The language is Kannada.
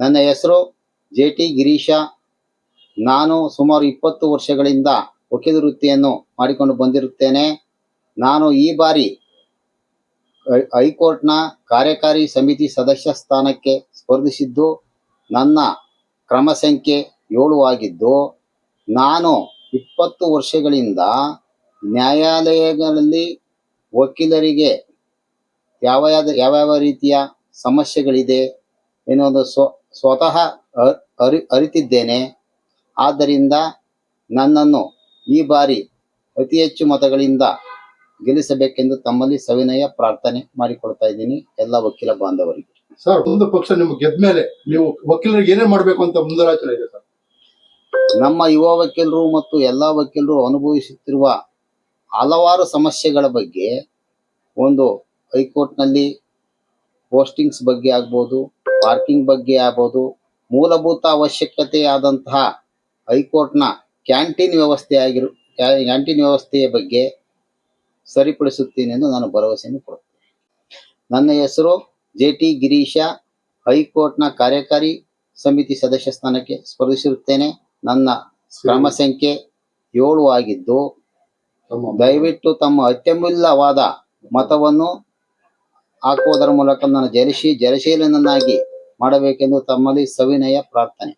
ನನ್ನ ಹೆಸರು ಜೆ ಟಿ ಗಿರೀಶ. ನಾನು ಸುಮಾರು ಇಪ್ಪತ್ತು ವರ್ಷಗಳಿಂದ ವಕೀಲ ವೃತ್ತಿಯನ್ನು ಮಾಡಿಕೊಂಡು ಬಂದಿರುತ್ತೇನೆ. ನಾನು ಈ ಬಾರಿ ಹೈಕೋರ್ಟ್ನ ಕಾರ್ಯಕಾರಿ ಸಮಿತಿ ಸದಸ್ಯ ಸ್ಥಾನಕ್ಕೆ ಸ್ಪರ್ಧಿಸಿದ್ದು, ನನ್ನ ಕ್ರಮ ಸಂಖ್ಯೆ ಏಳು ಆಗಿದ್ದು, ನಾನು ಇಪ್ಪತ್ತು ವರ್ಷಗಳಿಂದ ನ್ಯಾಯಾಲಯಗಳಲ್ಲಿ ವಕೀಲರಿಗೆ ಯಾವ ಯಾವ ಯಾವ್ಯಾವ ರೀತಿಯ ಸಮಸ್ಯೆಗಳಿದೆ ಎನ್ನುವುದು ಸ್ವ ಸ್ವತಃ ಅರಿ ಅರಿತಿದ್ದೇನೆ. ಆದ್ದರಿಂದ ನನ್ನನ್ನು ಈ ಬಾರಿ ಅತಿ ಹೆಚ್ಚು ಮತಗಳಿಂದ ಗೆಲ್ಲಿಸಬೇಕೆಂದು ತಮ್ಮಲ್ಲಿ ಸವಿನಯ ಪ್ರಾರ್ಥನೆ ಮಾಡಿಕೊಳ್ತಾ ಇದ್ದೀನಿ ಎಲ್ಲ ವಕೀಲ ಬಾಂಧವರಿಗೆ. ಸರ್ ಒಂದು ಪಕ್ಷ ನಿಮ್ಗೆ ಗೆದ್ಮೇಲೆ ನೀವು ವಕೀಲರಿಗೆ ಏನೇ ಮಾಡಬೇಕು ಅಂತ ಮುಂದಾಲೋಚನೆ ಇದೆ ಸರ್? ನಮ್ಮ ಯುವ ವಕೀಲರು ಮತ್ತು ಎಲ್ಲ ವಕೀಲರು ಅನುಭವಿಸುತ್ತಿರುವ ಹಲವಾರು ಸಮಸ್ಯೆಗಳ ಬಗ್ಗೆ ಒಂದು ಹೈಕೋರ್ಟ್ನಲ್ಲಿ ಪೋಸ್ಟಿಂಗ್ಸ್ ಬಗ್ಗೆ ಆಗ್ಬೋದು ಪಾರ್ಕಿಂಗ್ ಬಗ್ಗೆ ಆಗ್ಬೋದು ಮೂಲಭೂತ ಅವಶ್ಯಕತೆ ಆದಂತಹ ಹೈಕೋರ್ಟ್ನ ಕ್ಯಾಂಟೀನ್ ವ್ಯವಸ್ಥೆ ಆಗಿರು ಕ್ಯಾಂಟೀನ್ ವ್ಯವಸ್ಥೆಯ ಬಗ್ಗೆ ಸರಿಪಡಿಸುತ್ತೇನೆ ಎಂದು ನಾನು ಭರವಸೆಯನ್ನು ಕೊಡುತ್ತೇನೆ. ನನ್ನ ಹೆಸರು ಜೆ ಟಿ ಗಿರೀಶ ಹೈಕೋರ್ಟ್ನ ಕಾರ್ಯಕಾರಿ ಸಮಿತಿ ಸದಸ್ಯ ಸ್ಥಾನಕ್ಕೆ ಸ್ಪರ್ಧಿಸಿರುತ್ತೇನೆ. ನನ್ನ ಕ್ರಮ ಸಂಖ್ಯೆ ಏಳು ಆಗಿದ್ದು ದಯವಿಟ್ಟು ತಮ್ಮ ಅತ್ಯಮೂಲ್ಯವಾದ ಮತವನ್ನು ಹಾಕುವುದರ ಮೂಲಕ ನಾನು ಜಲಶೀ ಜಲಶೀಲನನ್ನಾಗಿ ಮಾಡಬೇಕೆಂದು ತಮ್ಮಲ್ಲಿ ಸವಿನಯ ಪ್ರಾರ್ಥನೆ.